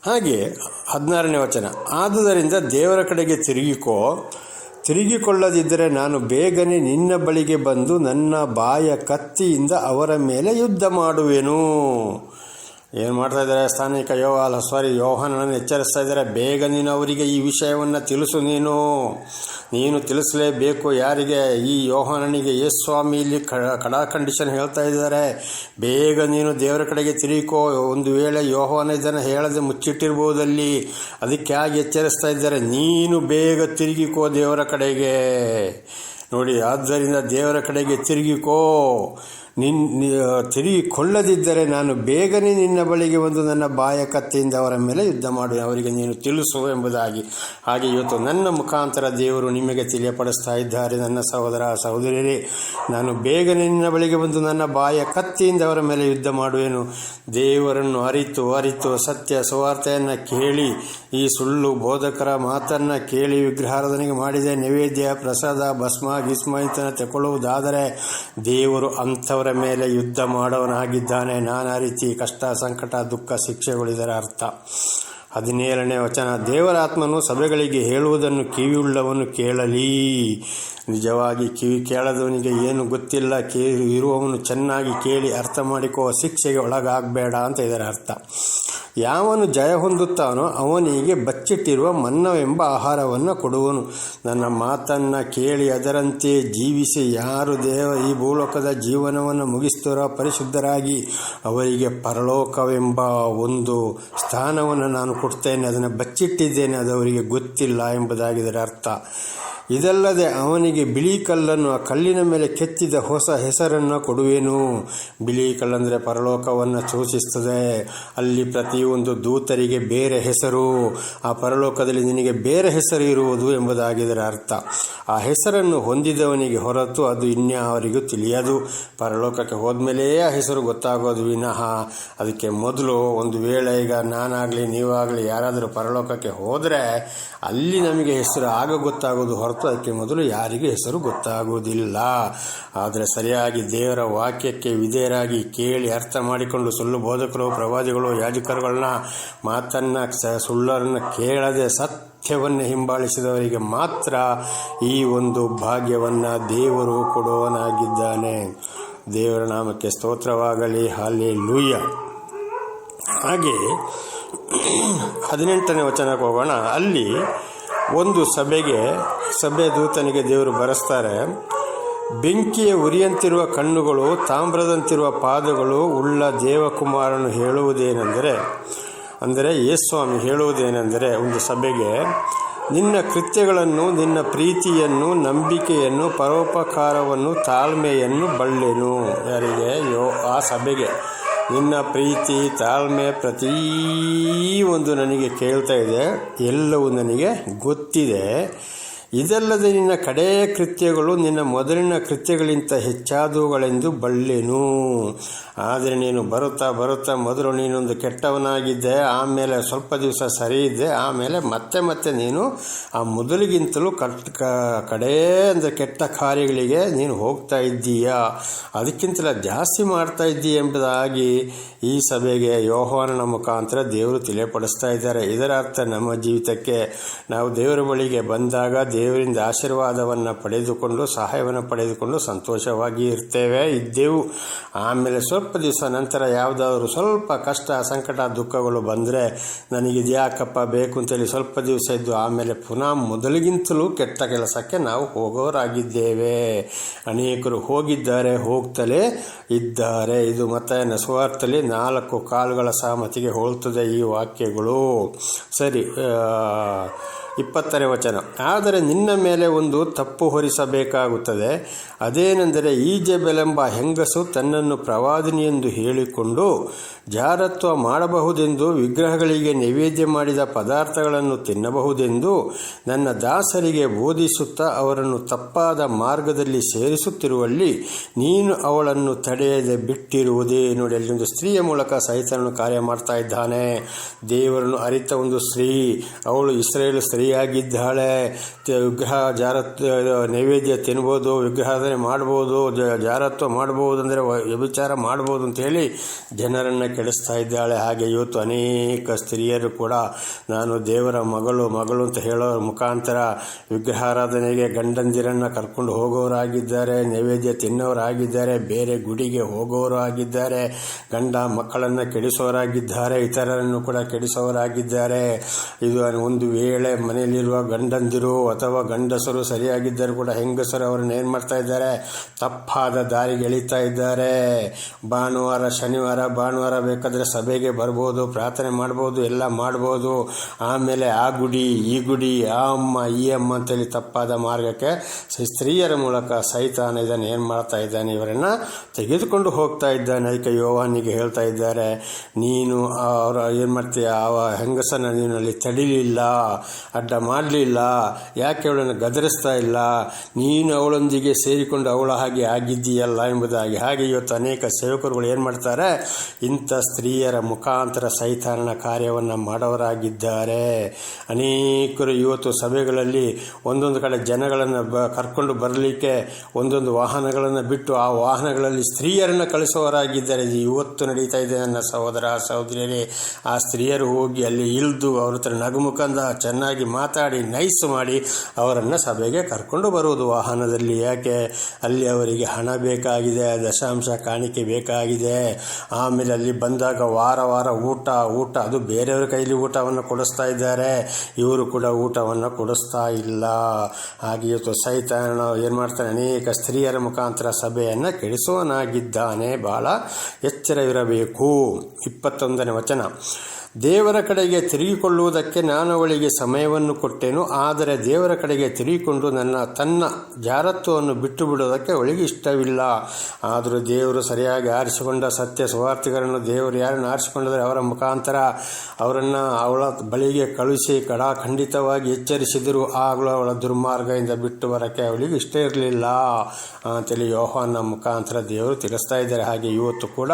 ಹಾಗೆ ಹದಿನಾರನೇ ವಚನ. ಆದುದರಿಂದ ದೇವರ ಕಡೆಗೆ ತಿರುಗಿಕೋ. ತಿರುಗಿಕೊಳ್ಳದಿದ್ದರೆ ನಾನು ಬೇಗನೆ ನಿನ್ನ ಬಳಿಗೆ ಬಂದು ನನ್ನ ಬಾಯ ಕತ್ತಿಯಿಂದ ಅವರ ಮೇಲೆ ಯುದ್ಧ ಮಾಡುವೆನು. ಏನು ಮಾಡ್ತಾ ಇದ್ದಾರೆ ಸ್ಥಾನಿಕ ಅಲ್ಲ ಸಾರಿ ಯೋಹಾನನ್ನು ಎಚ್ಚರಿಸ್ತಾ ಇದ್ದಾರೆ. ಬೇಗ ನೀನು ಅವರಿಗೆ ಈ ವಿಷಯವನ್ನು ತಿಳಿಸು ನೀನು. ನೀನು ತಿಳಿಸಲೇಬೇಕು. ಯಾರಿಗೆ? ಈ ಯೋಹಾನನಿಗೆ ಯೇಸು ಸ್ವಾಮಿ ಇಲ್ಲಿ ಕಡಾ ಕಂಡೀಷನ್ ಹೇಳ್ತಾ ಇದ್ದಾರೆ. ಬೇಗ ನೀನು ದೇವರ ಕಡೆಗೆ ತಿರುಗಿಕೋ. ಒಂದು ವೇಳೆ ಯೋಹನ ಇದನ್ನು ಹೇಳದೆ ಮುಚ್ಚಿಟ್ಟಿರ್ಬೋದಲ್ಲಿ ಅದಕ್ಕೆ ಆಗಿ ಎಚ್ಚರಿಸ್ತಾ ಇದ್ದಾರೆ. ನೀನು ಬೇಗ ತಿರುಗಿಕೋ ದೇವರ ಕಡೆಗೆ. ನೋಡಿ, ಆದ್ದರಿಂದ ದೇವರ ಕಡೆಗೆ ತಿರುಗಿಕೋ. ನಿನ್ ತಿರುಗಿಕೊಳ್ಳದಿದ್ದರೆ ನಾನು ಬೇಗನೆ ನಿನ್ನ ಬಳಿಗೆ ಒಂದು ನನ್ನ ಬಾಯ ಕತ್ತಿಯಿಂದ ಅವರ ಮೇಲೆ ಯುದ್ಧ ಮಾಡುವೆ ಅವರಿಗೆ ನೀನು ತಿಳಿಸು ಎಂಬುದಾಗಿ. ಹಾಗೆ ಇವತ್ತು ನನ್ನ ಮುಖಾಂತರ ದೇವರು ನಿಮಗೆ ತಿಳಿಯಪಡಿಸ್ತಾ ಇದ್ದಾರೆ. ನನ್ನ ಸಹೋದರ, ಸಹೋದರಿಯರೇ, ನಾನು ಬೇಗನೆ ನಿನ್ನ ಬಳಿಗೆ ಬಂದು ನನ್ನ ಬಾಯ ಕತ್ತಿಯಿಂದ ಅವರ ಮೇಲೆ ಯುದ್ಧ ಮಾಡುವೆನು. ದೇವರನ್ನು ಅರಿತು ಅರಿತು ಸತ್ಯ ಸುವಾರ್ತೆಯನ್ನು ಕೇಳಿ, ಈ ಸುಳ್ಳು ಬೋಧಕರ ಮಾತನ್ನು ಕೇಳಿ ವಿಗ್ರಹಾರಾಧನೆಗೆ ಮಾಡಿದೆ. ನೈವೇದ್ಯ, ಪ್ರಸಾದ, ಭಸ್ಮ, ಗಿಸ್ಮ ಇಂತನ ತಗೊಳ್ಳುವುದಾದರೆ ದೇವರು ಅಂಥವರ ಮೇಲೆ ಯುದ್ಧ ಮಾಡೋನಾಗಿದ್ದಾನೆ ನಾನಾ ರೀತಿ ಕಷ್ಟ, ಸಂಕಟ, ದುಃಖ, ಶಿಕ್ಷೆಗಳಿದರ ಅರ್ಥ. ಹದಿನೇಳನೇ ವಚನ, ದೇವರಾತ್ಮನು ಸಭೆಗಳಿಗೆ ಹೇಳುವುದನ್ನು ಕಿವಿಯುಳ್ಳವನು ಕೇಳಲಿ. ನಿಜವಾಗಿ ಕಿವಿ ಕೇಳದವನಿಗೆ ಏನು ಗೊತ್ತಿಲ್ಲ ಕೇಳಿ ಇರುವವನು ಚೆನ್ನಾಗಿ ಕೇಳಿ ಅರ್ಥ ಮಾಡಿಕೋ, ಶಿಕ್ಷೆಗೆ ಒಳಗಾಗಬೇಡ ಅಂತ ಇದರ ಅರ್ಥ. ಯಾವನು ಜಯ ಹೊಂದುತ್ತಾನೋ ಅವನಿಗೆ ಬಚ್ಚಿಟ್ಟಿರುವ ಮನ್ನವೆಂಬ ಆಹಾರವನ್ನು ಕೊಡುವನು. ನನ್ನ ಮಾತನ್ನು ಕೇಳಿ ಅದರಂತೆ ಜೀವಿಸಿ ಯಾರು ದೇವ ಈ ಭೂಲೋಕದ ಜೀವನವನ್ನು ಮುಗಿಸ್ತಾರೋ ಪರಿಶುದ್ಧರಾಗಿ ಅವರಿಗೆ ಪರಲೋಕವೆಂಬ ಒಂದು ಸ್ಥಾನವನ್ನು ನಾನು ಕೊಡ್ತೇನೆ, ಅದನ್ನು ಬಚ್ಚಿಟ್ಟಿದ್ದೇನೆ, ಅದು ಅವರಿಗೆ ಗೊತ್ತಿಲ್ಲ ಎಂಬುದಾಗಿದರ ಅರ್ಥ. ಇದಲ್ಲದೆ ಅವನಿಗೆ ಬಿಳಿ ಕಲ್ಲನ್ನು ಆ ಕಲ್ಲಿನ ಮೇಲೆ ಕೆತ್ತಿದ ಹೊಸ ಹೆಸರನ್ನು ಕೊಡುವೆನು. ಬಿಳಿ ಕಲ್ಲಂದರೆ ಪರಲೋಕವನ್ನು ಸೂಚಿಸ್ತದೆ ಅಲ್ಲಿ ಪ್ರತಿಯೊಂದು ದೂತರಿಗೆ ಬೇರೆ ಹೆಸರು. ಆ ಪರಲೋಕದಲ್ಲಿ ನಿನಗೆ ಬೇರೆ ಹೆಸರು ಇರುವುದು ಎಂಬುದಾಗಿದರ ಅರ್ಥ. ಆ ಹೆಸರನ್ನು ಹೊಂದಿದವನಿಗೆ ಹೊರತು ಅದು ಇನ್ಯಾವರಿಗೂ ತಿಳಿಯದು. ಪರಲೋಕಕ್ಕೆ ಹೋದ್ಮೇಲೆಯೇ ಆ ಹೆಸರು ಗೊತ್ತಾಗೋದು ವಿನಃ. ಅದಕ್ಕೆ ಮೊದಲು ಒಂದು ವೇಳೆ ಈಗ ನಾನಾಗಲಿ ನೀವಾಗಲಿ ಯಾರಾದರೂ ಪರಲೋಕಕ್ಕೆ ಹೋದರೆ ಅಲ್ಲಿ ನಮಗೆ ಹೆಸರು ಆಗ ಗೊತ್ತಾಗೋದು ಹೊರತು ಅದಕ್ಕೆ ಮೊದಲು ಯಾರಿಗೂ ಹೆಸರು ಗೊತ್ತಾಗುವುದಿಲ್ಲ. ಆದರೆ ಸರಿಯಾಗಿ ದೇವರ ವಾಕ್ಯಕ್ಕೆ ವಿಧೇಯರಾಗಿ ಕೇಳಿ ಅರ್ಥ ಮಾಡಿಕೊಂಡು ಸುಳ್ಳು ಬೋಧಕರು, ಪ್ರವಾದಿಗಳು, ಯಾಜಕರುಗಳನ್ನ, ಮಾತನ್ನು ಸುಳ್ಳರನ್ನು ಕೇಳದೆ ಸತ್ಯವನ್ನು ಹಿಂಬಾಲಿಸಿದವರಿಗೆ ಮಾತ್ರ ಈ ಒಂದು ಭಾಗ್ಯವನ್ನು ದೇವರು ಕೊಡುವನಾಗಿದ್ದಾನೆ. ದೇವರ ನಾಮಕ್ಕೆ ಸ್ತೋತ್ರವಾಗಲಿ. ಹಾಲಿ ಲೂಯ್ಯ ಹಾಗೆ ಹದಿನೆಂಟನೇ ವಚನಕ್ಕೆ ಹೋಗೋಣ. ಅಲ್ಲಿ ಒಂದು ಸಭೆಗೆ ಸಭೆ ದೂತನಿಗೆ ದೇವರು ಬರೆಸ್ತಾರೆ, ಬೆಂಕಿಯ ಉರಿಯಂತಿರುವ ಕಣ್ಣುಗಳು, ತಾಮ್ರದಂತಿರುವ ಪಾದಗಳು ಉಳ್ಳ ದೇವಕುಮಾರನು ಹೇಳುವುದೇನೆಂದರೆ, ಅಂದರೆ ಯೇಸ್ವಾಮಿ ಹೇಳುವುದೇನೆಂದರೆ ಒಂದು ಸಭೆಗೆ, ನಿನ್ನ ಕೃತ್ಯಗಳನ್ನು, ನಿನ್ನ ಪ್ರೀತಿಯನ್ನು, ನಂಬಿಕೆಯನ್ನು, ಪರೋಪಕಾರವನ್ನು, ತಾಳ್ಮೆಯನ್ನು ಬಳ್ಳೆನು. ಯಾರಿಗೆ? ಯೋ, ಆ ಸಭೆಗೆ, ನಿನ್ನ ಪ್ರೀತಿ, ತಾಳ್ಮೆ ಪ್ರತೀ ಒಂದು ನನಗೆ ಕೇಳ್ತಾ ಇದೆ, ಎಲ್ಲವೂ ನನಗೆ ಗೊತ್ತಿದೆ. ಇದಲ್ಲದೆ ನಿನ್ನ ಕಡೇ ಕೃತ್ಯಗಳು ನಿನ್ನ ಮೊದಲಿನ ಕೃತ್ಯಗಳಿಂತ ಹೆಚ್ಚಾದವುಗಳೆಂದು ಬಲ್ಲೆನು. ಆದರೆ ನೀನು ಬರುತ್ತಾ ಬರುತ್ತಾ ಮೊದಲು ನೀನೊಂದು ಕೆಟ್ಟವನಾಗಿದ್ದೆ, ಆಮೇಲೆ ಸ್ವಲ್ಪ ದಿವಸ ಸರಿ ಇದ್ದೆ ಆಮೇಲೆ ಮತ್ತೆ ಮತ್ತೆ ನೀನು ಆ ಮೊದಲಿಗಿಂತಲೂ ಕಟ್ ಕಡೇ ಅಂದರೆ ಕೆಟ್ಟ ಕಾರ್ಯಗಳಿಗೆ ನೀನು ಹೋಗ್ತಾ ಇದ್ದೀಯಾ. ಅದಕ್ಕಿಂತಲ ಜಾಸ್ತಿ ಮಾಡ್ತಾ ಇದ್ದೀಯ ಎಂಬುದಾಗಿ ಈ ಸಭೆಗೆ ಯೋಹಾನನ ಮುಖಾಂತರ ದೇವರು ತಿಳಿಯಪಡಿಸ್ತಾ ಇದ್ದಾರೆ. ಇದರ ಅರ್ಥ ನಮ್ಮ ಜೀವಿತಕ್ಕೆ ನಾವು ದೇವರ ಬಳಿಗೆ ಬಂದಾಗ ದೇವರಿಂದ ಆಶೀರ್ವಾದವನ್ನು ಪಡೆದುಕೊಂಡು, ಸಹಾಯವನ್ನು ಪಡೆದುಕೊಂಡು ಸಂತೋಷವಾಗಿ ಇರ್ತೇವೆ, ಇದ್ದೆವು. ಆಮೇಲೆ ಸ್ವಲ್ಪ ದಿವಸ ನಂತರ ಯಾವುದಾದ್ರು ಸ್ವಲ್ಪ ಕಷ್ಟ, ಸಂಕಟ, ದುಃಖಗಳು ಬಂದರೆ ನನಗೆ ಇದ್ಯಾಕಪ್ಪ ಬೇಕು ಅಂತೇಳಿ ಸ್ವಲ್ಪ ದಿವಸ ಇದ್ದು ಆಮೇಲೆ ಪುನಃ ಮೊದಲಿಗಿಂತಲೂ ಕೆಟ್ಟ ಕೆಲಸಕ್ಕೆ ನಾವು ಹೋಗೋರಾಗಿದ್ದೇವೆ. ಅನೇಕರು ಹೋಗಿದ್ದಾರೆ, ಹೋಗ್ತಲೇ ಇದ್ದಾರೆ. ಇದು ಮತ್ತೆ ನಸುವಾರ್ತಲ್ಲಿ ನಾಲ್ಕು ಕಾಲುಗಳ ಸಹಮತಿಗೆ ಹೋಲ್ತದೆ ಈ ವಾಕ್ಯಗಳು. ಸರಿ ಇಪ್ಪತ್ತನೇ ವಚನ. ಆದರೆ ನಿನ್ನ ಮೇಲೆ ಒಂದು ತಪ್ಪು ಹೊರಿಸಬೇಕಾಗುತ್ತದೆ. ಅದೇನೆಂದರೆ ಈಜೆಬೆಲೆಂಬ ಹೆಂಗಸು ತನ್ನನ್ನು ಪ್ರವಾದಿನಿ ಎಂದು ಹೇಳಿಕೊಂಡು ಜಾರತ್ವ ಮಾಡಬಹುದೆಂದು ವಿಗ್ರಹಗಳಿಗೆ ನೈವೇದ್ಯ ಮಾಡಿದ ಪದಾರ್ಥಗಳನ್ನು ತಿನ್ನಬಹುದೆಂದು ನನ್ನ ದಾಸರಿಗೆ ಬೋಧಿಸುತ್ತಾ ಅವರನ್ನು ತಪ್ಪಾದ ಮಾರ್ಗದಲ್ಲಿ ಸೇರಿಸುತ್ತಿರುವಲ್ಲಿ ನೀನು ಅವಳನ್ನು ತಡೆಯದೆ ಬಿಟ್ಟಿರುವುದೇ ನೋಡಿ. ಅಲ್ಲಿ ಒಂದು ಸ್ತ್ರೀಯ ಮೂಲಕ ಸಹಿತನನ್ನು ಕಾರ್ಯ ಮಾಡ್ತಾ ಇದ್ದಾನೆ. ದೇವರನ್ನು ಅರಿತ ಒಂದು ಸ್ತ್ರೀ. ಅವಳು ಇಸ್ರೇಲ್ ಸ್ತ್ರೀಯಾಗಿದ್ದಾಳೆ ತ- ವಿಗ್ರಹ ಜಾರತ್ ನೈವೇದ್ಯ ತಿನ್ಬೋದು ವಿಗ್ರಹಾಧನೆ ಮಾಡ್ಬೋದು ಜಾರತ್ವ ಮಾಡ್ಬೋದು ಅಂದರೆ ವ್ಯಭಿಚಾರ ಮಾಡ್ಬೋದು ಅಂತೇಳಿ ಜನರನ್ನು ಕೆಡಿಸ್ತಾ ಇದ್ದಾಳೆ. ಹಾಗೆ ಇವತ್ತು ಅನೇಕ ಸ್ತ್ರೀಯರು ಕೂಡ ನಾನು ದೇವರ ಮಗಳು ಮಗಳು ಅಂತ ಹೇಳೋ ಮುಖಾಂತರ ವಿಗ್ರಹಾರಾಧನೆಗೆ ಗಂಡಂದಿರನ್ನು ಕರ್ಕೊಂಡು ಹೋಗೋರಾಗಿದ್ದಾರೆ, ನೈವೇದ್ಯ ತಿನ್ನೋರಾಗಿದ್ದಾರೆ, ಬೇರೆ ಗುಡಿಗೆ ಹೋಗೋರು ಆಗಿದ್ದಾರೆ ಗಂಡ ಮಕ್ಕಳನ್ನು ಕೆಡಿಸೋರಾಗಿದ್ದಾರೆ, ಇತರರನ್ನು ಕೂಡ ಕೆಡಿಸೋರಾಗಿದ್ದಾರೆ. ಇದು ಒಂದು ವೇಳೆ ಮನೆಯಲ್ಲಿರುವ ಗಂಡಂದಿರು ಅಥವಾ ಗಂಡಸರು ಸರಿಯಾಗಿದ್ದರೂ ಕೂಡ ಹೆಂಗಸರು ಅವರನ್ನು ಏನು ಮಾಡ್ತಾ ಇದ್ದಾರೆ? ತಪ್ಪಾದ ದಾರಿಗೆ ಎಳಿತಾ ಇದ್ದಾರೆ. ಭಾನುವಾರ, ಶನಿವಾರ, ಭಾನುವಾರ ಬೇಕಾದರೆ ಸಭೆಗೆ ಬರ್ಬೋದು, ಪ್ರಾರ್ಥನೆ ಮಾಡ್ಬೋದು, ಎಲ್ಲ ಮಾಡ್ಬೋದು. ಆಮೇಲೆ ಆ ಗುಡಿ, ಈ ಗುಡಿ, ಆ ಅಮ್ಮ, ಈ ಅಮ್ಮ ಅಂತೇಳಿ ತಪ್ಪಾದ ಮಾರ್ಗಕ್ಕೆ ಸ್ತ್ರೀಯರ ಮೂಲಕ ಸೈತಾನ ಇದನ್ನು ಏನು ಮಾಡ್ತಾ ಇದ್ದಾನೆ? ಇವರನ್ನು ತೆಗೆದುಕೊಂಡು ಹೋಗ್ತಾ ಇದ್ದಾನೆ ಅದಕ್ಕೆ ಯೋವಾನಿಗೆ ಹೇಳ್ತಾ ಇದ್ದಾರೆ. ನೀನು ಅವರ ಏನು ಮಾಡ್ತೀಯ? ಆ ಹೆಂಗಸನ್ನು ನೀನು ಅಲ್ಲಿ ತಡಿಲಿಲ್ಲ. ಅಡ್ಡ ಮಾಡಲಿಲ್ಲ. ಯಾಕೆ ಅವಳನ್ನು ಗದರಿಸ್ತಾ ಇಲ್ಲ? ನೀನು ಅವಳೊಂದಿಗೆ ಸೇರಿಕೊಂಡು ಅವಳ ಹಾಗೆ ಆಗಿದ್ದೀಯಲ್ಲ ಎಂಬುದಾಗಿ. ಹಾಗೆ ಇವತ್ತು ಅನೇಕ ಸೇವಕರುಗಳು ಏನು ಮಾಡ್ತಾರೆ? ಇಂಥ ಸ್ತ್ರೀಯರ ಮುಖಾಂತರ ಸೈತಾನನ ಕಾರ್ಯವನ್ನು ಮಾಡೋರಾಗಿದ್ದಾರೆ. ಅನೇಕರು ಇವತ್ತು ಸಭೆಗಳಲ್ಲಿ ಒಂದೊಂದು ಕಡೆ ಜನಗಳನ್ನು ಬ, ಕರ್ಕೊಂಡು ಬರಲಿಕ್ಕೆ ಒಂದೊಂದು ವಾಹನಗಳನ್ನು ಬಿಟ್ಟು ಆ ವಾಹನಗಳಲ್ಲಿ ಸ್ತ್ರೀಯರನ್ನು ಕಳಿಸುವವರಾಗಿದ್ದಾರೆ. ಇವತ್ತು ನಡೀತಾ ಇದೆ ನನ್ನ ಸಹೋದರ ಸಹೋದರಿಯರೇ. ಆ ಸ್ತ್ರೀಯರು ಹೋಗಿ ಅಲ್ಲಿ ಇಳಿದು ಅವ್ರ ಹತ್ರ ನಗುಮುಖಂದ ಚೆನ್ನಾಗಿ ಮಾತಾಡಿ, ನೈಸ್ ಮಾಡಿ ಅವರನ್ನು ಸಭೆಗೆ ಕರ್ಕೊಂಡು ಬರುವುದು ವಾಹನದಲ್ಲಿ. ಯಾಕೆ? ಅಲ್ಲಿ ಅವರಿಗೆ ಹಣ ಬೇಕಾಗಿದೆ, ದಶಾಂಶ ಕಾಣಿಕೆ ಬೇಕಾಗಿದೆ. ಆಮೇಲೆ ಅಲ್ಲಿ ಬಂದಾಗ ವಾರ ವಾರ ಊಟ ಊಟ. ಅದು ಬೇರೆಯವರ ಕೈಲಿ ಊಟವನ್ನು ಕೊಡಿಸ್ತಾ ಇದ್ದಾರೆ. ಇವರು ಕೂಡ ಊಟವನ್ನು ಕೊಡಿಸ್ತಾ ಇಲ್ಲ. ಹಾಗೆ ಇವತ್ತು ಸೈತಾನ ಏನು ಮಾಡ್ತಾನೆ? ಅನೇಕ ಸ್ತ್ರೀಯರ ಮುಖಾಂತರ ಸಭೆಯನ್ನು ಕೆಡಿಸುವನಾಗಿದ್ದಾನೆ. ಭಾಳ ಎಚ್ಚರವಿರಬೇಕು. ಇಪ್ಪತ್ತೊಂದನೇ ವಚನ. ದೇವರ ಕಡೆಗೆ ತಿರುಗಿಕೊಳ್ಳುವುದಕ್ಕೆ ನಾನು ಅವಳಿಗೆ ಸಮಯವನ್ನು ಕೊಟ್ಟೆನು, ಆದರೆ ದೇವರ ಕಡೆಗೆ ತಿರುಗಿಕೊಂಡು ನನ್ನ, ತನ್ನ ಜಾರತ್ವವನ್ನು ಬಿಟ್ಟು ಬಿಡುವುದಕ್ಕೆ ಅವಳಿಗೆ ಇಷ್ಟವಿಲ್ಲ. ಆದರೂ ದೇವರು ಸರಿಯಾಗಿ ಆರಿಸಿಕೊಂಡ ಸತ್ಯ ಸುವಾರ್ಥಿಗಳನ್ನು ದೇವರು ಯಾರನ್ನು ಆರಿಸಿಕೊಂಡಿದ್ದಾರೆ ಅವರ ಮುಖಾಂತರ ಅವರನ್ನು ಅವಳ ಬಳಿಗೆ ಕಳುಹಿಸಿ ಕಡಾಖಂಡಿತವಾಗಿ ಎಚ್ಚರಿಸಿದರು. ಆಗಲೂ ಅವಳ ದುರ್ಮಾರ್ಗದಿಂದ ಬಿಟ್ಟು ಬರೋಕ್ಕೆ ಅವಳಿಗೆ ಇಷ್ಟ ಇರಲಿಲ್ಲ. ಅಂತೇಳಿ ಯೋಹಾನ ಮುಖಾಂತರ ದೇವರು ತಿಳಿಸ್ತಾ ಇದ್ದಾರೆ. ಹಾಗೆ ಇವತ್ತು ಕೂಡ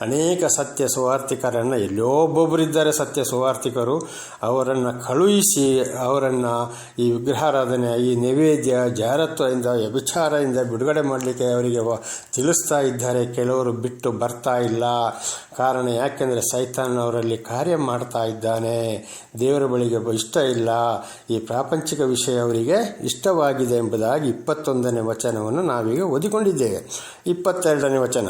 ಅನೇಕ ಸತ್ಯ ಸುವಾರ್ಥಿಕರನ್ನು ಎಲ್ಲೋ ಒಬ್ಬೊಬ್ಬರಿದ್ದಾರೆ ಸತ್ಯ ಸುವಾರ್ಥಿಕರು ಅವರನ್ನು ಕಳುಹಿಸಿ, ಅವರನ್ನು ಈ ವಿಗ್ರಹಾರಾಧನೆ, ಈ ನೈವೇದ್ಯ, ಜಾರತ್ವದಿಂದ, ವ್ಯಭಿಚಾರದಿಂದ ಬಿಡುಗಡೆ ಮಾಡಲಿಕ್ಕೆ ಅವರಿಗೆ ತಿಳಿಸ್ತಾ ಇದ್ದಾರೆ. ಕೆಲವರು ಬಿಟ್ಟು ಬರ್ತಾ ಇಲ್ಲ. ಕಾರಣ ಯಾಕೆಂದರೆ ಸೈತಾನ್ ಅವರಲ್ಲಿ ಕಾರ್ಯ ಮಾಡ್ತಾ ಇದ್ದಾನೆ. ದೇವರ ಬಳಿಗೆ ಇಷ್ಟ ಇಲ್ಲ. ಈ ಪ್ರಾಪಂಚಿಕ ವಿಷಯ ಅವರಿಗೆ ಇಷ್ಟವಾಗಿದೆ ಎಂಬುದಾಗಿ ಇಪ್ಪತ್ತೊಂದನೇ ವಚನವನ್ನು ನಾವೀಗ ಓದಿಕೊಂಡಿದ್ದೇವೆ. ಇಪ್ಪತ್ತೆರಡನೇ ವಚನ.